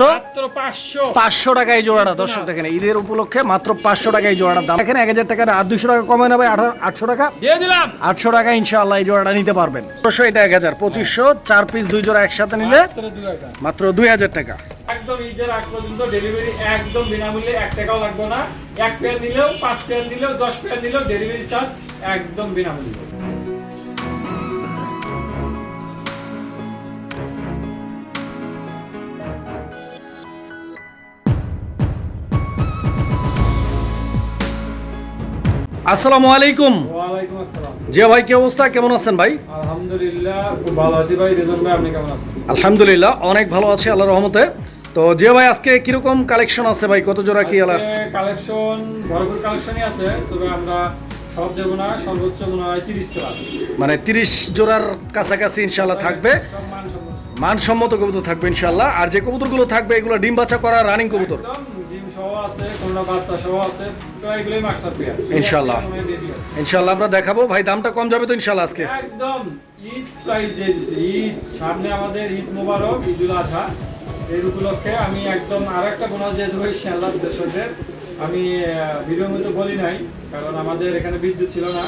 মাত্র পাঁচশো। পাঁচশো টাকা এই জোড়াটা দর্শক দেখেন ঈদের উপলক্ষে মাত্র পাঁচশো টাকা এই জোড়াটার দাম। এখানে এক হাজার টাকা আর দুশো টাকা কমে নেবে আটশো টাকা? দিয়ে দিলাম। আটশো টাকা ইনশাআল্লাহ এই জোড়াটা নিতে পারবেন। অবশ্য এটা এক হাজার পঁচিশশো চার পিস দুই জোড়া একসাথে নিলে মাত্র মাত্র দুই হাজার টাকা। একদম ঈদের আগ পর্যন্ত ডেলিভারি একদম বিনামূল্যে এক টাকাও লাগবে না। এক পেয়ার নিলেও পাঁচ পেয়ার নিলেও দশ পেয়ার নিলেও ডেলিভারি চার্জ একদম বিনামূল্যে। আসসালামু আলাইকুম। জিয়া ভাই কি অবস্থা? কেমন আছেন ভাই? আলহামদুলিল্লাহ খুব ভালো আছি ভাই। রেজন ভাই আপনি কেমন আছেন? আলহামদুলিল্লাহ অনেক ভালো আছি আল্লাহর রহমতে। তো জিয়া ভাই আজকে কীরকম কালেকশন আছে ভাই? কত জোড়া কি আলা কালেকশন ভরপুর কালেকশনই আছে তবে আমরা সব দেবো না সর্বোচ্চ মনে হয় তিরিশ প্লাস মানে তিরিশ জোড়ার কাছাকাছি ইনশাআল্লাহ থাকবে। মানসম্মত। কবুতর থাকবে ইনশাল্লাহ আর যে কবুতরগুলো থাকবে এগুলো ডিম বাচ্চা করা রানিং কবুতর? আছে কোনটা বাচ্চা সহ আছে তো এগুলোই মাস্টার পেয়ার ইনশাআল্লাহ। ইনশাআল্লাহ আমরা দেখাবো। ভাই দামটা কম যাবে তো ইনশাআল্লাহ আজকে? একদম ঈদ প্রাইস দিয়ে দিচ্ছি ঈদ। সামনে আমাদের ঈদ মোবারক ঈদুল আজহা। এর উপলক্ষে আমি একদম আর একটা বোনাস শ্যাল্লার দর্শকদের আমি ভিডিওর মধ্যে বলি নাই কারণ আমাদের এখানে বিদ্যুৎ ছিল না।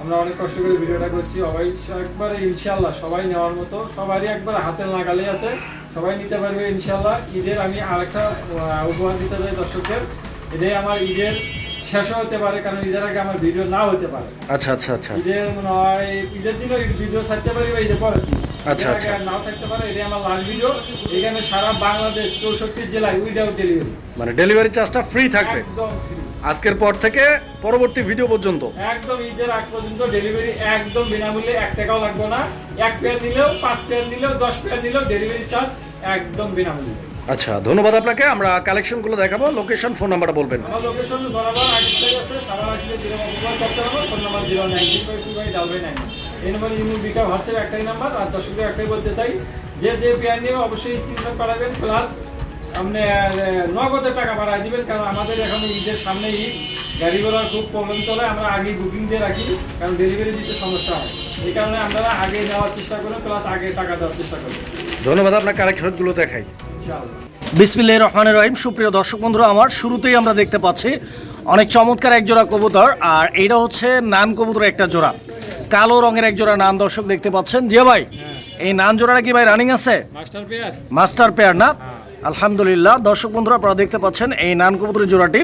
আমরা অনেক কষ্ট করে ভিডিওটা করছি। সবাই একবারে ইনশাল্লাহ সবাই নেওয়ার মতো সবারই একবার হাতের নাগালে আছে। সবাই নিতে পারবে ইনশাল্লাহ ঈদের আমি আরেকটা উপহার দিতে চাই দর্শকদের। এটাই আমার ঈদের শেষও হতে পারে কারণ ঈদের আগে আমার ভিডিও না হতে পারে। আচ্ছা আচ্ছা আচ্ছা। ঈদের মনে হয় ঈদের দিনও ভিডিও ছাড়তে পারি বা ঈদের পরের দিন? আচ্ছা, আচ্ছা। নাও থাকতে পারে এটাই আমার লাস্ট ভিডিও এখানে সারা বাংলাদেশ চৌষট্টি জেলায় উইদাউট ডেলিভারি মানে ডেলিভারি চার্জটা ফ্রি থাকবে। একদম। আজকের পর থেকে পরবর্তী ভিডিও পর্যন্ত। একদম ঈদের আগ পর্যন্ত ডেলিভারি একদম বিনামূল্যে এক টাকাও লাগবে না। এক পেয়ার নিলেও পাঁচ পেয়ার নিলেও দশ পেয়ার নিলেও ডেলিভারি চার্জ একদম বিনামূল্যে। আচ্ছা ধন্যবাদ আপনাকে। আমরা কালেকশনগুলো দেখাবো। লোকেশন ফোন নাম্বারটা বলবেন। আমার লোকেশন বরাবর আগে আছে সারা আসলে zero phone number zero nine five two five double nine এই নম্বর ইমু বিকা হোয়াটসঅ্যাপ একটাই নাম্বার। আর দর্শকদের একটাই বলতে চাই যে যে পেয়ার নিয়ে অবশ্যই স্ক্রিনশট পাঠাবেন। প্লাস আপনি নগদের টাকা পাঠাই দিবেন কারণ আমাদের এখন ঈদের সামনে ঈদ। গাড়ি ঘোড়ার খুব প্রবলেম চলে আমরা আগে বুকিং দিয়ে রাখি কারণ ডেলিভারি দিতে সমস্যা হয়। এই কারণে আমরা আগে নেওয়ার চেষ্টা করি প্লাস আগে টাকা দেওয়ার চেষ্টা করি ধন্যবাদ আপনার কালেকশনগুলো দেখাই। ইনশাআল্লাহ বিসমিল্লাহ রহমান রহিম। সুপ্রিয় দর্শক বন্ধুরা আমার শুরুতেই আমরা দেখতে পাচ্ছি অনেক চমৎকার এক জোড়া কবুতর আর এইটা হচ্ছে নান কবুতর একটা জোড়া। কালো রঙের এক জোড়া নান দর্শক দেখতে পাচ্ছেন। জিয়া ভাই এই নান জোড়াটা কি ভাই রানিং আছে? মাস্টার পেয়ার না? আলহামদুলিল্লাহ। দর্শক বন্ধুরা আপনারা দেখতে পাচ্ছেন এই নান কবুতরের জোড়াটি।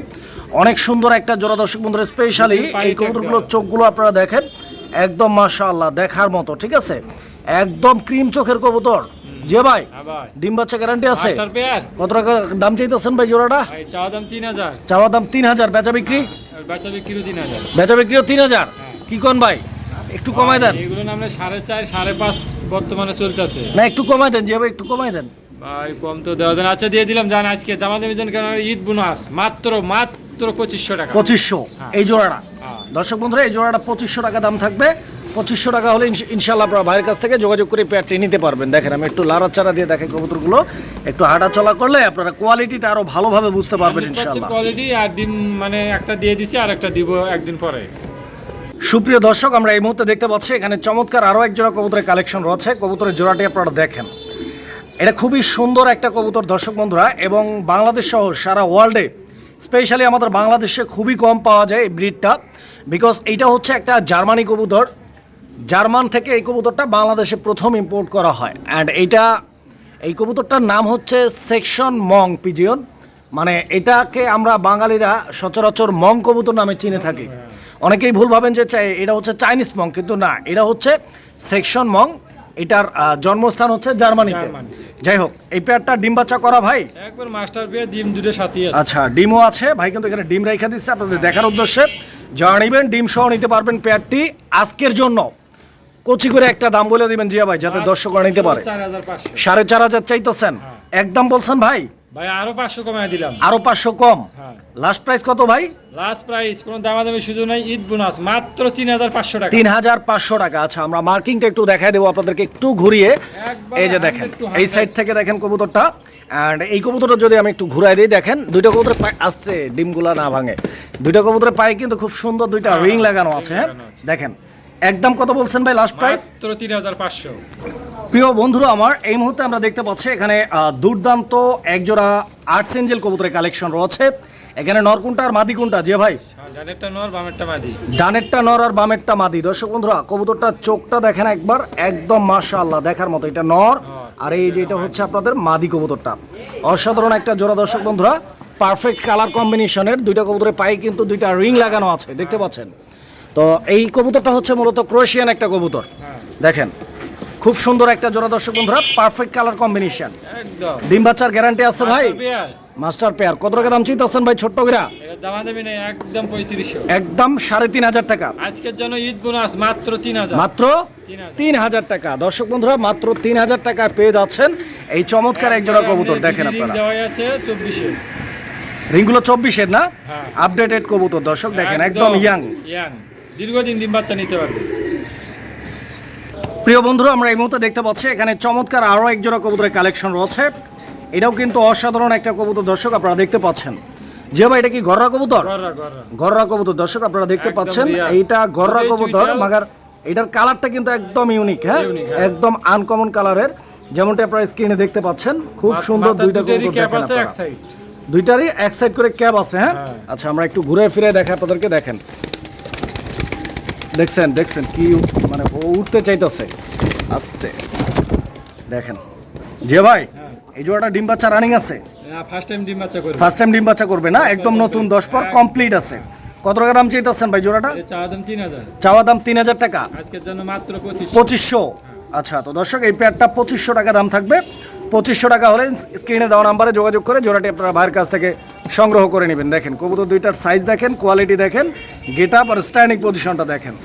অনেক সুন্দর একটা জোড়া দর্শক বন্ধুরা স্পেশালি এই কবুতরগুলোর চোখগুলো আপনারা দেখেন। একদম মাশাআল্লাহ দেখার মতো ঠিক আছে? একদম ক্রিম চোখের কবুতর। যে ভাই ডিম বাচ্চা গ্যারান্টি আছে? কত টাকা দাম চাইতেছেন ভাই জোড়াটা? চাওয়া দাম তিন হাজার। চাওয়া দাম তিন হাজার বেচা বিক্রি? বাচ্চা বিক্রি তিন হাজার। বেচা বিক্রিও তিন হাজার? কি কোন ভাই? একটু কমাই দেন। এগুলো আমরা সাড়ে চার সাড়ে পাঁচ বর্তমানে চলতেছে। না একটু কমাই দেন যে ভাই একটু কমাই দেন। ভাই কম তো দেওয়া দেন আচ্ছা দিয়ে দিলাম জান আজকে। দামাদামি দেন কেন? ঈদ বোনাস মাত্র মাত্র পঁচিশশো টাকা। পঁচিশশো হ্যাঁ। এই জোড়াটা। হ্যাঁ। দর্শক বন্ধুরা এই জোড়াটা পঁচিশশো টাকা দাম থাকবে। পঁচিশশো টাকা হলে ইনশাল্লাহ আপনারা ভাইয়ের কাছ থেকে যোগাযোগ করে পেয়ারটি নিতে পারবেন। দেখেন আমি একটু লাড়াচাড়া দিয়ে দেখেন কবুতরগুলো। একটু হাঁটা চলা করলে আপনারা কোয়ালিটিটা আরও ভালোভাবে বুঝতে পারবেন ইনশাল্লাহ কোয়ালিটি আর ডিম মানে একটা দিয়ে দিছি আর একটা দিব একদিন পরে। সুপ্রিয় দর্শক আমরা এই মুহূর্তে দেখতে পাচ্ছি এখানে চমৎকার আরও এক জোড়া কবুতরের কালেকশন রয়েছে। কবুতরের জোড়াটি আপনারা দেখেন। এটা খুবই সুন্দর একটা কবুতর দর্শক বন্ধুরা এবং বাংলাদেশ সহ সারা ওয়ার্ল্ডে স্পেশালি আমাদের বাংলাদেশে খুবই কম পাওয়া যায় এই ব্রিডটা বিকজ এইটা হচ্ছে একটা জার্মানি কবুতর। জার্মান থেকে এই কবুতরটা বাংলাদেশে প্রথম ইম্পোর্ট করা হয়। অ্যান্ড এইটা এই কবুতরটার নাম হচ্ছে সেকশন মং পিজিয়ন। মানে এটাকে আমরা বাঙালিরা সচরাচর মং কবুতর নামে চিনে থাকি। অনেকেই ভুল ভাবেন যে চাই- এটা হচ্ছে চাইনিজ মং কিন্তু না এটা হচ্ছে সেকশন মং। এটার জন্মস্থান হচ্ছে জার্মানিতে। জার্মানি। যাই হোক এই পেয়ারটা ডিম বাচ্চা করা ভাই? একবার মাস্টার পেয়ে ডিম দুটো সাথে আচ্ছা ডিমও আছে। ভাই কিন্তু এখানে ডিম রেখে দিচ্ছে আপনাদের দেখার উদ্দেশ্যে। যারা নিবেন ডিম সহ নিতে পারবেন পেয়ারটি আজকের জন্য। কচি করে একটা দাম বলে দিবেন জিয়া ভাই যাতে দর্শকরা নিতে পারে। সাড়ে চার হাজার চাইতেছেন? একদম বলছেন ভাই? ভাই আরও পাঁচশো কমায় দিলাম। আরও পাঁচশো কম? হ্যাঁ। লাস্ট প্রাইস কত ভাই? লাস্ট প্রাইস কোনো দামাদামি সুযোগ নাই ঈদ বোনাস মাত্র তিন হাজার পাঁচশো টাকা। তিন হাজার পাঁচশো টাকা। আচ্ছা আমরা মার্কিংটা একটু দেখাই দেবো আপনাদেরকে একটু ঘুরিয়ে। এই যে দেখেন 100 to 100 এই সাইড থেকে দেখেন কবুতরটা। অ্যান্ড এই কবুতরটা যদি আমি একটু ঘুরাই দিই দেখেন দুইটা কবুতরের পায়ে আসতে ডিমগুলা না ভাঙে। দুইটা কবুতরের পায়ে কিন্তু খুব সুন্দর দুইটা রিং লাগানো আছে হ্যাঁ? দেখেন একদম কত বলছেন ভাই লাস্ট প্রাইস মাত্র তিন হাজার পাঁচশো। প্রিয় বন্ধুরা আমার এই মুহূর্তে আমরা দেখতে পাচ্ছি এখানে দুর্দান্ত একজোড়া আর্টস এঞ্জেল কবুতরের কালেকশন রয়েছে। এখানে নরকুন্টা আর মাদি কোনটা? যে ভাই। জানেরটা নর বামেরটা মাদি। ডানেরটা নর আর বামেরটা মাদি। দর্শক বন্ধুরা কবুতরটার চোখটা দেখেন একবার একদম মাশাআল্লাহ দেখার মতো এটা নর। আর এই যে এটা হচ্ছে আপনাদের মাদি কবুতরটা। অসাধারণ একটা জোড়া দর্শক বন্ধুরা পারফেক্ট কালার কম্বিনেশনের দুইটা কবুতরের পায়ে কিন্তু দুইটা রিং লাগানো আছে দেখতে পাচ্ছেন। তো এই কবুতরটা হচ্ছে মূলত ক্রোয়েশিয়ান একটা কবুতর। দেখেন খুব সুন্দর একটা জোড়া দর্শক বন্ধুরা পারফেক্ট কালার কম্বিনেশন ডিম বাচ্চার গ্যারান্টি আছে ভাই? মাস্টার পেয়ার কত টাকা দাম চিন্তা ভাই ছোট্ট গিরা একদম পঁয়ত্রিশশো। একদম সাড়ে তিন হাজার টাকা। আজকের জন্য ঈদ বোনাস মাত্র তিন হাজার। মাত্র তিন হাজার। টাকা। দর্শক বন্ধুরা মাত্র তিন হাজার টাকা পেয়ে যাচ্ছেন এই চমৎকার এক জোড়া কবুতর দেখেন আপনারা। চব্বিশে। রিংগুলো চব্বিশের না? হ্যাঁ। আপডেটেড কবুতর দর্শক দেখেন একদম ইয়াং ইয়াং দীর্ঘদিন ডিম বাচ্চা নিতে পারবে। প্রিয় বন্ধুরা আমরা এই মুহূর্তে দেখতে পাচ্ছি এখানে চমৎকার আরও এক জোড়া কবুতরের কালেকশন রয়েছে। এটাও কিন্তু অসাধারণ একটা কবুতর দর্শক আপনারা দেখতে পাচ্ছেন। যে ভাই এটা কি গররা কবুতর? গররা কবুতর দর্শক আপনারা দেখতে পাচ্ছেন এইটা গররা কবুতর মাগার এটার কালারটা কিন্তু একদম ইউনিক হ্যাঁ? হ্যাঁ। একদম আনকমন কালারের যেমনটা আপনারা স্ক্রিনে দেখতে পাচ্ছেন খুব সুন্দর দুইটা কবুতর দেখেন আপনারা। দুইটারই এক সাইড করে ক্যাব আছে হ্যাঁ? হ্যাঁ। আচ্ছা আমরা একটু ঘুরে ফিরে দেখাই আপনাদেরকে দেখেন। দেখছেন দেখছেন কি মানে উঠতে চাইতেছে। আস্তে। দেখেন। যে ভাই হ্যাঁ। এই জোড়াটা ডিম বাচ্চা রানিং আছে? না ফার্স্ট টাইম ডিম বাচ্চা করবে। ফার্স্ট টাইম ডিম বাচ্চা করবে না? একদম নতুন দশ পর কমপ্লিট আছে। কত টাকা দাম চাইতেছেন ভাই জোড়াটা? চাওয়া দাম তিন হাজার। টাকা। আজকের জন্য মাত্র পঁচিশ পঁচিশশো। আচ্ছা তো দর্শক এই প্যাডটা পঁচিশশো টাকা দাম থাকবে। পঁচিশশো টাকা হলে স্ক্রিনে দেওয়া নাম্বারে যোগাযোগ করে জোড়াটি আপনারা ভাইয়ের কাছ থেকে সংগ্রহ করে নেবেন। দেখেন কবুতর দুইটার সাইজ দেখেন কোয়ালিটি দেখেন গেট আপ আর স্ট্যান্ডিং পজিশনটা দেখেন।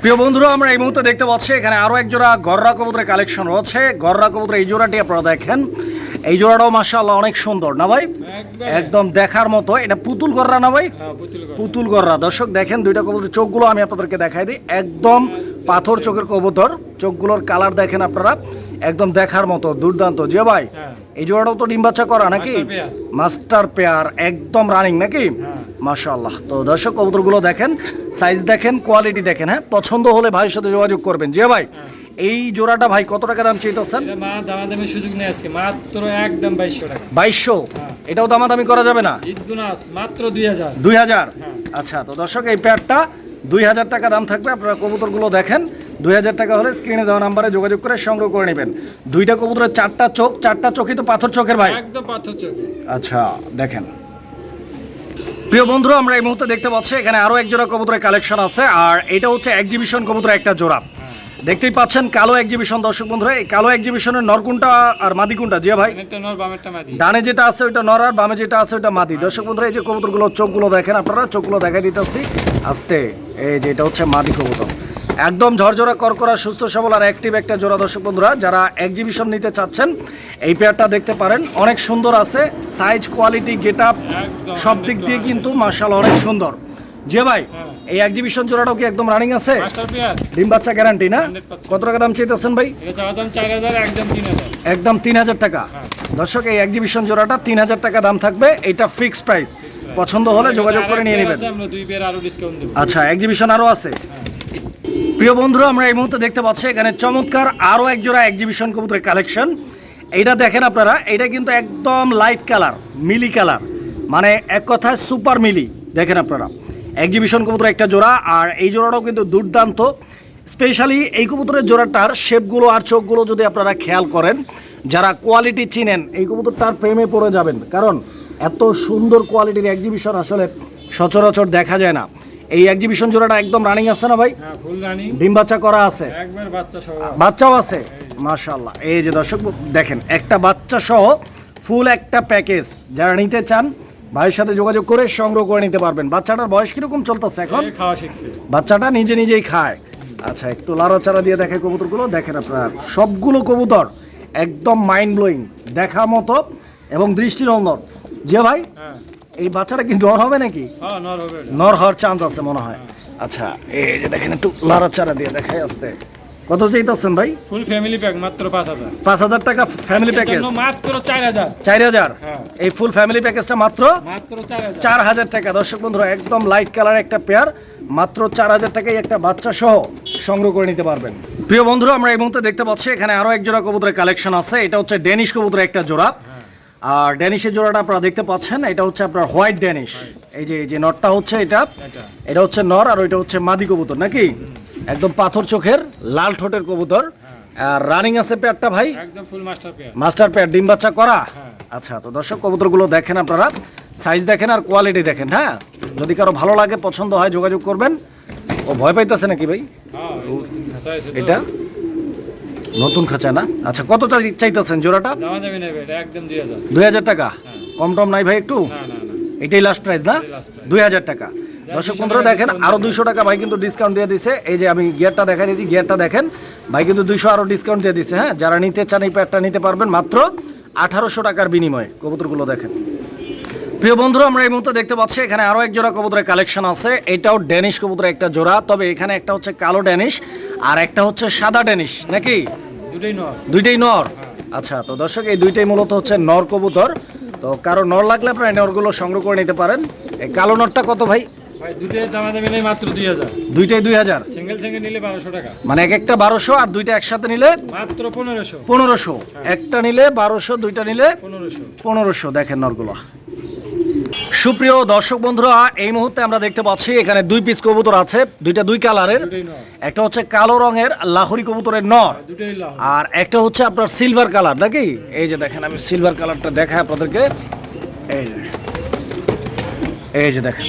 প্রিয় বন্ধুরা আমরা এই মুহূর্তে দেখতে পাচ্ছি এখানে আরও এক জোড়া গররা কবুতরের কালেকশন রয়েছে। গররা কবুতর এই জোড়াটি আপনারা দেখেন। এই জোড়াটাও মাসাল্লাহ অনেক সুন্দর না ভাই? একদম। দেখার মতো। এটা পুতুল গররা না ভাই? হ্যাঁ। পুতুল গররা। দর্শক দেখেন দুইটা কবুতর চোখগুলো আমি আপনাদেরকে দেখাই দিই। একদম পাথর চোখের কবুতর। চোখগুলোর কালার দেখেন আপনারা। একদম দেখার মতো দুর্দান্ত। যে ভাই হ্যাঁ। এই জোড়াটাও তো ডিম বাচ্চা করা নাকি? Master pair. একদম রানিং নাকি? হ্যাঁ। মাশাআল্লাহ। তো দর্শক কবুতরগুলো দেখেন সাইজ দেখেন কোয়ালিটি দেখেন হ্যাঁ? পছন্দ হলে ভাইয়ের সাথে যোগাযোগ করবেন। যে ভাই এই জোড়াটা ভাই কত টাকা দাম চাইতেছেন? এটা মা দামাদামি সুযোগ নেই আজকে মাত্র একদম বাইশশো টাকা। বাইশশো? হ্যাঁ। এটাও দামাদামি করা যাবে না? মাত্র দুই হাজার। দুই হাজার? হ্যাঁ। আচ্ছা তো দর্শক এই প্যাডটা দুই হাজার টাকা দাম থাকবে। আপনারা কবুতরগুলো দেখেন দুই হাজার টাকা হলে স্ক্রিনে দেওয়া নাম্বারে যোগাযোগ করে সংগ্রহ করে নেবেন। দুইটা কবুতরের চারটা চোখ চারটা চোখই তো পাথর চোখের ভাই। একদম পাথর চোখে। আচ্ছা দেখেন। প্রিয় বন্ধুরা আমরা এই মুহূর্তে দেখতে পাচ্ছি এখানে আরও এক জোড়া কবুতরের কালেকশন আছে আর এটা হচ্ছে এক্সিবিশন কবুতরের একটা জোড়া। দেখতেই পাচ্ছেন কালো এক্সিবিশন দর্শক বন্ধুরা এই কালো এক্সিবিশনের নরকুনটা আর মাদিকুনটা জিয়া ভাই? একটা নর বামেরটা মাদি। ডানে যেটা আছে ওইটা নর আর বামে যেটা আছে ওইটা মাদি। দর্শক বন্ধুরা এই যে কবুতরগুলো চোখগুলো দেখেন আপনারা চোখগুলো দেখাই দিতেছি। আস্তে এই যে এটা হচ্ছে মাদি কবুতর। একদম ঝরঝরা করকরা সুস্থ সবল আর অ্যাক্টিভ একটা জোড়া দর্শক বন্ধুরা যারা এক্সিবিশন নিতে চাচ্ছেন এই পেয়ারটা দেখতে পারেন। অনেক সুন্দর আছে সাইজ কোয়ালিটি গেট আপ সব দিক দিয়ে কিন্তু মার্শাল অনেক সুন্দর। যে ভাই হ্যাঁ। এই এক্সিবিশন জোড়াটাও কি একদম রানিং আছে? ডিম বাচ্চা গ্যারান্টি না? কত টাকা দাম চাইতেছেন ভাই? একদম তিন হাজার। টাকা। হ্যাঁ। দর্শক এই এক্সিবিশন জোড়াটা তিন হাজার টাকা দাম থাকবে। এটা ফিক্সড প্রাইস পছন্দ হলে যোগাযোগ করে নিয়ে নেবেন। আচ্ছা এক্সিবিশন আরও আছে? প্রিয় বন্ধুরা, আমরা এই মুহূর্তে দেখতে পাচ্ছি এখানে চমৎকার আরও এক জোড়া এক্সিবিশন কবুতরের কালেকশন এইটা দেখেন আপনারা এটা কিন্তু একদম লাইট কালার মিলি কালার মানে এক কথায় সুপার মিলি দেখেন আপনারা। এক্সিবিশন কবুতর একটা জোড়া, আর এই জোড়াটাও কিন্তু দুর্দান্ত। স্পেশালি এই কবুতরের জোড়াটার শেপগুলো আর চোখগুলো যদি আপনারা খেয়াল করেন, যারা কোয়ালিটি চিনেন, এই কবুতরটার প্রেমে পড়ে যাবেন। কারণ এত সুন্দর কোয়ালিটির এক্সিবিশন আসলে সচরাচর দেখা যায় না। এই এক্সিবিশন জোড়াটা একদম রানিং আছে না ভাই? হ্যাঁ ফুল রানিং ডিম বাচ্চা করা আছে। একবার বাচ্চা সহ। বাচ্চাও আছে? মাশাল্লাহ এই যে দর্শক দেখেন একটা বাচ্চা সহ ফুল একটা প্যাকেজ যারা নিতে চান ভাইয়ের সাথে যোগাযোগ করে সংগ্রহ করে নিতে পারবেন। বাচ্চাটার বয়স কীরকম চলতেছে এখন? খাওয়া শিখছে। বাচ্চাটা নিজে নিজেই খায়। আচ্ছা একটু লাড়াচাড়া দিয়ে দেখে কবুতরগুলো। দেখেন আপনারা সবগুলো কবুতর একদম মাইন্ড ব্লোয়িং দেখার মতো এবং দৃষ্টিনন্দন। যে ভাই? হ্যাঁ। এই বাচ্চাটা কি ডর হবে নাকি? হ্যাঁ নর। নর হওয়ার চান্স আছে মনে হয়। আচ্ছা এই যে দেখেন একটু লাড়াচাড়া দিয়ে দেখাই আসতে। কত চাইতেছেন ভাই? ফুল ফ্যামিলি প্যাক মাত্র পাঁচ হাজার। পাঁচ হাজার টাকা ফ্যামিলি প্যাকেজ মাত্র চার হাজার। চার হাজার? হ্যাঁ। এই ফুল ফ্যামিলি প্যাকেজটা মাত্র মাত্র চার হাজার। চার হাজার টাকা। দর্শক বন্ধুরা একদম লাইট কালার একটা পেয়ার মাত্র চার হাজার টাকায় একটা বাচ্চা সহ সংগ্রহ করে নিতে পারবেন। প্রিয় বন্ধুরা আমরা এই মুহূর্তে দেখতে পাচ্ছি এখানে আরও এক জোড়া কবুতরের কালেকশন আছে। এটা হচ্ছে ডেনিশ কবুতরের একটা জোড়া। আর ড্যানিশের জোড়াটা আপনারা দেখতে পাচ্ছেন এটা হচ্ছে আপনার হোয়াইট ড্যানিশ। এই যে এই যে নটটা হচ্ছে এটা এটা। হচ্ছে নর আর ওইটা হচ্ছে মাদি কবুতর নাকি? একদম পাথর চোখের লাল ঠোঁটের কবুতর। আর রানিং আছে পেয়ারটা ভাই? একদম full master pair. Master pair ডিম বাচ্চা করা? হ্যাঁ। আচ্ছা তো দর্শক কবুতরগুলো দেখেন আপনারা। সাইজ দেখেন আর কোয়ালিটি দেখেন হ্যাঁ? যদি কারও ভালো লাগে পছন্দ হয় যোগাযোগ করবেন। ও ভয় পাইতেছে নাকি ভাই? হ্যাঁ এটা? নতুন খাঁচা না আচ্ছা কত চাই- চাইতেছেন জোড়াটা? দুই হাজার। টাকা? কম টম নাই ভাই একটু? এটাই লাস্ট প্রাইস না? দুই হাজার টাকা। দর্শক 200 বন্ধুরা দেখেন discount আরও দুইশো টাকা ভাই কিন্তু ডিসকাউন্ট দিয়ে দিছে। এই যে আমি গিয়ারটা দেখা দিয়েছি গিয়ারটা দেখেন। ভাই কিন্তু দুইশো আরও ডিসকাউন্ট দিয়ে দিছে হ্যাঁ? যারা নিতে চান এই প্যাডটা নিতে পারবেন মাত্র আঠারোশো টাকার বিনিময়ে। কবুতরগুলো দেখেন। প্রিয় বন্ধুরা আমরা এই মুহূর্তে দেখতে পাচ্ছি এখানে আরও এক জোড়া কবুতরের কালেকশন আছে। এটাও ড্যানিশ কবুতরের একটা জোড়া তবে এখানে একটা হচ্ছে কালো ড্যানিশ আর একটা হচ্ছে সাদা ড্যানিশ নাকি? দুইটাই নর। আচ্ছা তো দর্শক এই দুইটাই মূলত হচ্ছে নর কবুতর। তো কারও নর লাগলে আপনারা এই নরগুলো সংগ্রহ করে নিতে পারেন। এই কালো নরটা কত ভাই? দুইটাই দুই হাজার। মানে এক একটা বারোশো আর দুইটা একসাথে নিলে মাত্র পনেরোশো। পনেরোশো। একটা নিলে বারোশো দুইটা নিলে পনেরোশো। পনেরোশো দেখেন নরগুলো। সুপ্রিয় দর্শক বন্ধুরা এই মুহূর্তে আমরা দেখতে পাচ্ছি এখানে দুই পিস কবুতর আছে দুইটা দুই কালারের একটা হচ্ছে কালো রঙের লাহোরি কবুতরের নর। আর একটা হচ্ছে আপনার সিলভার কালার নাকি? এই যে দেখেন আমি সিলভার কালারটা দেখাই আপনাদেরকে। এই যে এই যে দেখেন।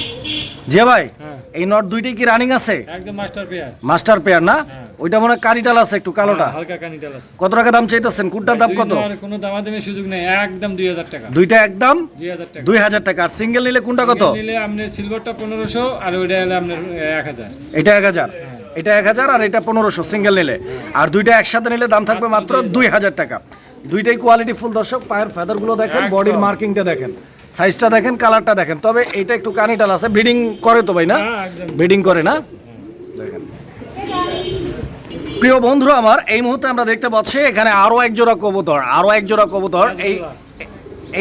জিয়া ভাই হ্যাঁ। এই নট দুইটাই কি রানিং আছে? একদম মাস্টার পেয়ার মাস্টার পেয়ার না? ওইটা মনে হয় কারিটাল আছে একটু কালোটা হালকা কানিটাল আছে। কত টাকা দাম চাইতেছেন? কুটটার দাম কত? কোনো দামা দামে সুযোগ নেই একদম দুই হাজার টাকা। দুইটা একদম? দুই হাজার টাকা। দুই হাজার টাকা। আর সিঙ্গেল নিলে কোনটা কত? নিলে আপনার সিলভারটা পনেরোশো আর ওইটা হলে আপনার এক হাজার। এটা এক হাজার। এটা এক হাজার আর এটা পনেরোশো সিঙ্গেল নিলে। আর দুইটা একসাথে নিলে দাম থাকবে মাত্র দুই হাজার। টাকা। দুইটাই কোয়ালিটি ফুল দর্শক পায়ের ফেদারগুলো দেখেন বডির মার্কিংটা দেখেন। সাইজটা দেখেন কালারটা দেখেন। তবে এটা একটু কানিটাল আছে ব্রিডিং করে তো ভাই না? হ্যাঁ, ব্রিডিং করে না? দেখেন। প্রিয় বন্ধুরা আমার এই মুহূর্তে আমরা দেখতে পাচ্ছি এখানে আরও এক জোড়া কবুতর আরও এক জোড়া কবুতর এই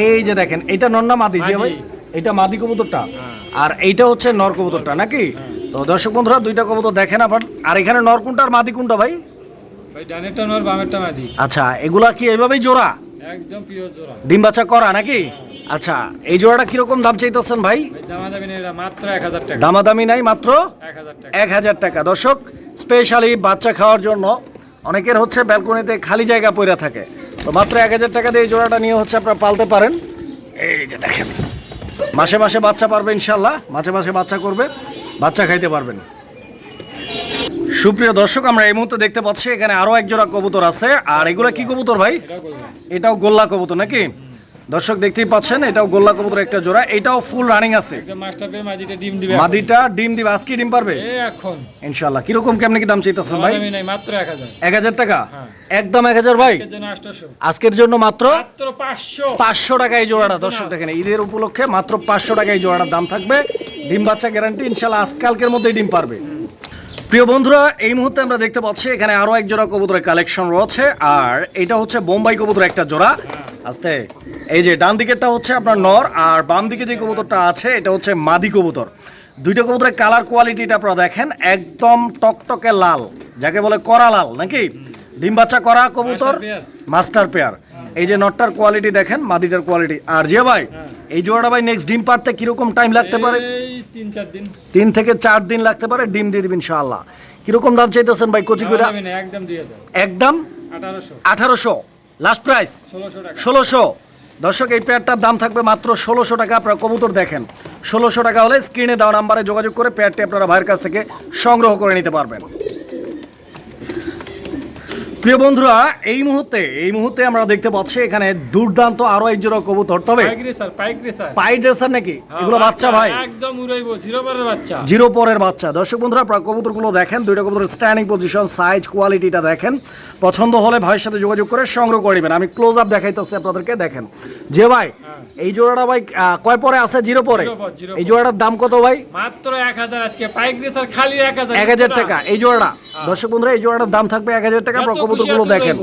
এই যে দেখেন এটা নন্না মাদি যে ভাই এটা মাদি কবুতরটা। আর এইটা হচ্ছে নর কবুতরটা নাকি? তো দর্শক বন্ধুরা দুইটা কবুতর দেখেন আবার আর এখানে নর কোনটা আর মাদি কোনটা ভাই? ভাই ডানেরটা নর বামেরটা মাদি। আচ্ছা এগুলা কি এইভাবেই জোড়া? একদম পিওর জোড়া। ডিম বাচ্চা করা নাকি? আচ্ছা এই জোড়াটা কীরকম দাম চাইতেছেন ভাই? দামাদামি নাই মাত্র এক হাজার টাকা। দর্শক স্পেশালি বাচ্চা খাওয়ার জন্য অনেকের হচ্ছে ব্যালকনিতে খালি জায়গা পড়ে থাকে। তো মাত্র এক হাজার টাকা দিয়ে এই জোড়াটা নিয়ে হচ্ছে আপনারা পালতে পারেন। এই যে দেখেন মাসে মাসে বাচ্চা পারবে ইনশাল্লাহ মাসে মাসে বাচ্চা করবে বাচ্চা খাইতে পারবেন। সুপ্রিয় দর্শক আমরা এই মুহূর্তে দেখতে পাচ্ছি এখানে আরও এক জোড়া কবুতর আছে। আর এগুলা কি কবুতর ভাই? এটাও গোল্লা কবুতর নাকি? দর্শক দেখতেই পাচ্ছেন এটাও গোল্লা কবুতর একটা জোড়া এটাও ফুল রানিং আছে। মাদিটা ডিম দিবে আজকে ডিম পারবে? এখন। ইনশাল্লাহ কীরকম কেমনে কি দাম চাইতেছেন ভাই? মাত্র এক হাজার। টাকা? হ্যাঁ। একদম এক হাজার ভাই? আজকের জন্য মাত্র পাঁচশো। টাকা এই জোড়াটা দর্শক দেখেন ঈদের উপলক্ষে মাত্র পাঁচশো টাকা এই জোড়াটার দাম থাকবে। ডিম বাচ্চা গ্যারান্টি ইনশাল্লাহ আজকালকের মধ্যেই ডিম পারবে। প্রিয় বন্ধুরা এই মুহূর্তে আমরা দেখতে পাচ্ছি এখানে আরও এক জোড়া কবুতরের কালেকশন রয়েছে আর এটা হচ্ছে বোম্বাই কবুতর একটা জোড়া। আস্তে। এই যে ডান দিকেরটা হচ্ছে আপনার নর আর বাম দিকে যে কবুতরটা আছে এটা হচ্ছে মাদি কবুতর। দুইটা কবুতরের কালার কোয়ালিটিটা আপনারা দেখেন একদম টকটকে লাল যাকে বলে করা লাল নাকি? ডিম বাচ্চা করা কবুতর মাস্টার পেয়ার এই যে নটটার কোয়ালিটি দেখেন মাদিটার কোয়ালিটি আর যে ভাই এই জোড়াটা ভাই নেক্সট ডিম পারতে কীরকম টাইম লাগতে পারে? তিন চার দিন। তিন থেকে চার দিন লাগতে পারে ডিম দিয়ে দিবেন ইনশাআল্লাহ। কীরকম দাম চাইতেছেন ভাই কচি না একদম একদম? আঠারোশো। লাস্ট প্রাইস ষোলোশো দর্শক এই প্যাডটার দাম থাকবে মাত্র ষোলোশো টাকা। আপনারা কবুতর দেখেন। ষোলোশো টাকা হলে স্ক্রিনে দেওয়া নাম্বারে যোগাযোগ করে প্যাডটি আপনারা ভাইয়ের কাছ থেকে সংগ্রহ করে নিতে পারবেন। প্রিয় বন্ধুরা এই মুহূর্তে এই মুহূর্তে আমরা দেখতে পাচ্ছি এখানে দুর্দান্ত আরও এক জোড়া কবুতর। তবে পাই ড্রেসার নাকি? এগুলো বাচ্চা ভাই? একদম উড়াইবো জিরো পরের বাচ্চা। জিরো পরের বাচ্চা। দর্শক বন্ধুরা আপনারা কবুতরগুলো দেখেন দুইটা কবুতরের স্ট্যান্ডিং পজিশন সাইজ কোয়ালিটিটা দেখেন। পছন্দ হলে ভাইয়ের সাথে যোগাযোগ করে সংগ্রহ করে নেবেন। আমি ক্লোজ আপ দেখাইতেছি আপনাদেরকে দেখেন। যে ভাই এই জোড়াটা ভাই কয় পরে আছে? জিরো পরে? এই জোড়াটার দাম কত ভাই? মাত্র এক হাজার আজকে খালি এক হাজার টাকা। এই জোড়াটা? দর্শক বন্ধুরা এই জোড়াটার দাম থাকবে এক হাজার টাকা আপনার কবুতরগুলো দেখেন।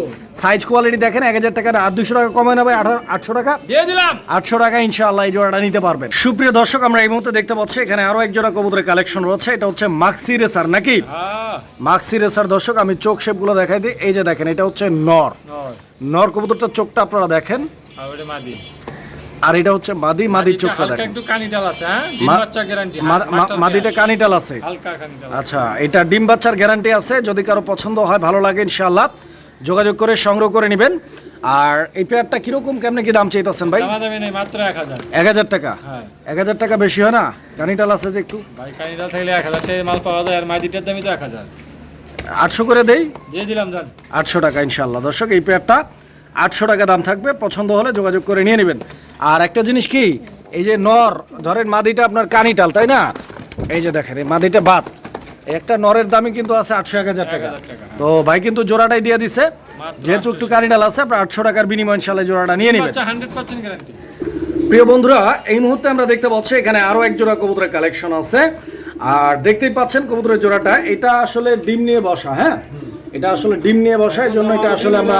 সাইজ কোয়ালিটি দেখেন এক হাজার টাকা আর দুশো টাকা কমে নেবে আটশো টাকা। দিয়ে দিলাম। আটশো টাকা ইনশাআল্লাহ এই জোড়াটা নিতে পারবেন। সুপ্রিয় দর্শক আমরা এই মুহূর্তে দেখতে পাচ্ছি এখানে আরও এক জোড়া কবুতরের কালেকশন রয়েছে এটা হচ্ছে মাক্সি রেসার নাকি? হ্যাঁ। মাক্সি রেসার দর্শক আমি চোখ শেপগুলো দেখাই দিই। এই যে দেখেন এটা হচ্ছে নর নর কবুতরটার চোখটা আপনারা দেখেন। আর মাদি এটা হচ্ছে মাদি মাদিটা চোখটা দেখেন। একটু কানিটাল আছে হ্যাঁ? ডিম বাচ্চা গ্যারান্টি মাদিটা কানিটাল আছে। হালকা কানিটাল আচ্ছা এটা ডিম বাচ্চার গ্যারান্টি আছে যদি কারও পছন্দ হয় ভালো লাগে ইনশাআল্লাহ। যোগাযোগ করে সংগ্রহ করে নেবেন। আর এই পেয়ারটা কীরকম কেমনে কি দাম চাইতেছেন ভাই? মাত্র এক হাজার। টাকা? হ্যাঁ। এক হাজার টাকা বেশি হয় না? কানিটাল আছে যে একটু? ভাই কানিটাল থাকলে এক হাজার টাকা মাল পাওয়া যায় আর মাদিটার দামই তো এক হাজার। আটশো করে দেই? দিয়ে দিলাম জান আটশো টাকা ইনশাল্লাহ দর্শক এই পেয়ারটা আটশো টাকা দাম থাকবে পছন্দ হলে যোগাযোগ করে নিয়ে নেবেন। আর একটা জিনিস কি? এই যে নর ধরেন মাদিটা আপনার কানিটাল তাই না? এই যে দেখেন এই মাদিটা বাদ। একটা নরের দামই কিন্তু আছে আটশো এক হাজার টাকা। তো ভাই কিন্তু জোড়াটাই দিয়ে দিছে। যেহেতু একটু কানিটাল আছে আপনার আটশো টাকার বিনিময় ইনশাল্লাহ জোড়াটা নিয়ে নেবেন। প্রিয় বন্ধুরা এই মুহূর্তে আমরা দেখতে পাচ্ছি এখানে আরও এক জোড়া কবুতরের কালেকশন আছে। আর দেখতেই পাচ্ছেন কবুতরের জোড়াটা। এটা আসলে ডিম নিয়ে বসা হ্যাঁ? এটা আসলে ডিম নিয়ে বসা এই জন্য এটা আসলে আমরা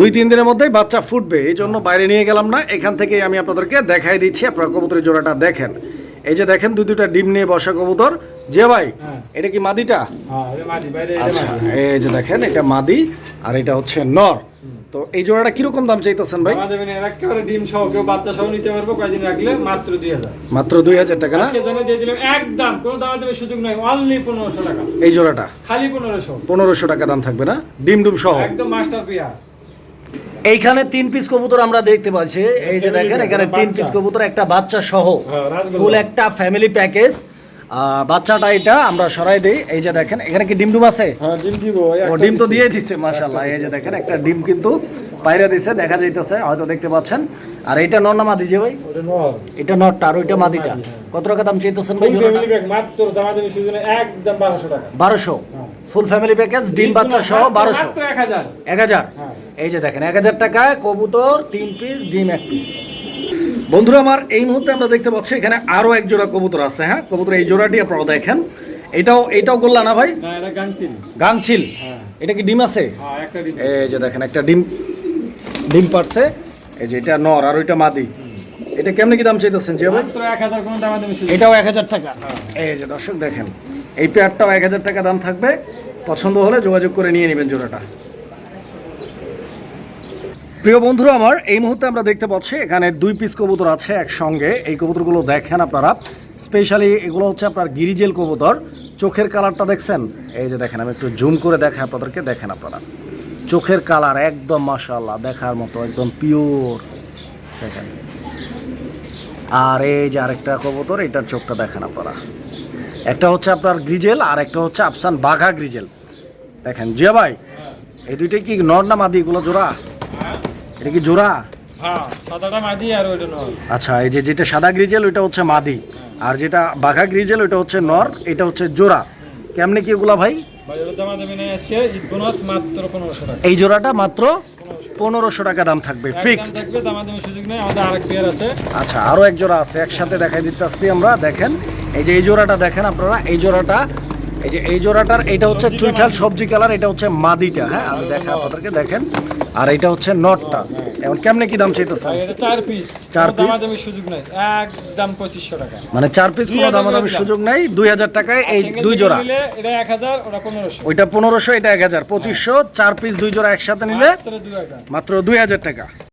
দুই তিন দিনের মধ্যেই বাচ্চা ফুটবে। এই জন্য বাইরে নিয়ে গেলাম না এখান থেকেই আমি আপনাদেরকে দেখাই দিচ্ছি আপনারা কবুতরের জোড়াটা দেখেন। এই যে দেখেন দুই দুটা ডিম নিয়ে বসা কবুতর। যে ভাই হ্যাঁ। এটা কি মাদিটা? হ্যাঁ আচ্ছা এই যে দেখেন এটা মাদি আর এটা হচ্ছে নর। তো এই জোড়াটা কীরকম দাম চাইতেছেন ভাই? দামি একেবারে ডিম সহ কেউ বাচ্চা সহ নিতে পারব কয়দিন রাখলে? মাত্র দুই হাজার। মাত্র দুই হাজার টাকা না? আজকে জানিয়ে দিয়ে দিলাম একদম কোনো দামা সুযোগ নাই অনলি পনেরোশো টাকা। এই জোড়াটা? খালি পনেরোশো। পনেরোশো টাকা দাম থাকবে না? ডিম ডুম সহ? একদম মাস্টার পেয়ার। এইখানে তিন পিস কবুতর আমরা দেখতে পাচ্ছি। এই যে দেখেন এখানে তিন পিস কবুতর একটা বাচ্চা সহ। হ্যাঁ, ফুল একটা ফ্যামিলি প্যাকেজ বাচ্চাটা এটা আমরা সরাই দিই। এই যে দেখেন এখানে কি ডিম ডুম আছে? হ্যাঁ ডিম তো দিয়ে দিচ্ছে মাশাল্লাহ এই যে দেখেন একটা ডিম কিন্তু বাইরে দিছে দেখা যাইতেছে হয়তো দেখতে পাচ্ছেন। আর এইটা নর না মাদি যে ভাই? এটা নরটা আর ওইটা মাদিটা। কত টাকা দাম চাইতেছেন ভাই বারোশো ফুল ফ্যামিলি প্যাকেজ ডিম বাচ্চা সহ বারোশো। মাত্র এক হাজার। এক হাজার? হ্যাঁ। এই যে দেখেন এক হাজার টাকায় কবুতর তিন পিস ডিম এক পিস বন্ধুরা আমার এই মুহূর্তে আমরা দেখতে পাচ্ছি এখানে আরও এক জোড়া কবুতর আছে হ্যাঁ? কবুতর এই জোড়াটি আপনারা দেখেন। এটাও এটাও করলা না ভাই? গাংচিল। গাংচিল? হ্যাঁ। এটা কি ডিম আছে? হ্যাঁ ডিম এই যে দেখেন একটা ডিম ডিম পারছে। এই যে এটা নর আর ওইটা মাদি। এটা কেমনে কি দাম চাইতেছেন এটাও এক হাজার টাকা। এই যে দর্শক দেখেন এই পেয়ারটাও এক হাজার টাকা দাম থাকবে। পছন্দ হলে যোগাযোগ করে নিয়ে নেবেন জোড়াটা। প্রিয় বন্ধুরা, আমার এই মুহূর্তে আমরা দেখতে পাচ্ছি, এখানে দুই পিস কবুতর আছে একসঙ্গে। এই কবুতরগুলো দেখেন আপনারা। স্পেশালি এগুলো হচ্ছে আপনার গিরিজেল কবুতর। চোখের কালারটা দেখছেন? এই যে দেখেন, আমি একটু জুম করে দেখাই আপনাদেরকে, দেখেন আপনারা। চোখের কালার একদম মাশাআল্লাহ, দেখার মতো, একদম পিওর দেখেন। আর এই যে আরেকটা কবুতর, এটার চোখটা দেখেন আপনারা। একটা হচ্ছে আপনার গ্রিজেল, আর একটা হচ্ছে আফসান বাঘা গ্রিজেল। দেখেন, জিয়া ভাই, এই দুইটাই কি নর না এগুলো জোড়া? এটা কি জোড়া? হ্যাঁ সাদাটা মাদি আর ওইটা নর। আচ্ছা এই যে যেটা সাদা গ্রিজেল ওইটা হচ্ছে মাদি। আর যেটা বাঘা গ্রিজেল ওইটা হচ্ছে নর এটা হচ্ছে জোড়া। কেমনে কি এগুলা ভাই? এই জোড়াটা মাত্র পনেরোশো টাকা দাম থাকবে ফিক্সড থাকবে দামা দামি সুযোগ নেই। আমাদের আরেক পেয়ার আছে। আচ্ছা আরও এক জোড়া আছে একসাথে দেখাই দিতে আমরা। দেখেন এই যে এই জোড়াটা দেখেন আপনারা এই জোড়াটা এই যে এই জোড়াটার এটা হচ্ছে চুইঠাল সবজি কালার এটা হচ্ছে মাদিটা হ্যাঁ? আমি দেখেন আপনাদেরকে দেখেন। আর এটা হচ্ছে নটটা। এখন কেমনে কি দাম চাইতেছেন? চার পিস চার পিস piece? দামি সুযোগ নাই। একদম পঁচিশশো টাকা। মানে চার পিস কোনো 2000 দামাদামির সুযোগ নাই দুই হাজার টাকায় এই দুই জোড়া। এটা এক হাজার ওটা পনেরোশো। ওইটা পনেরোশো এটা এক হাজার। পঁচিশশো চার পিস দুই জোড়া একসাথে নিলে মাত্র দুই হাজার টাকা।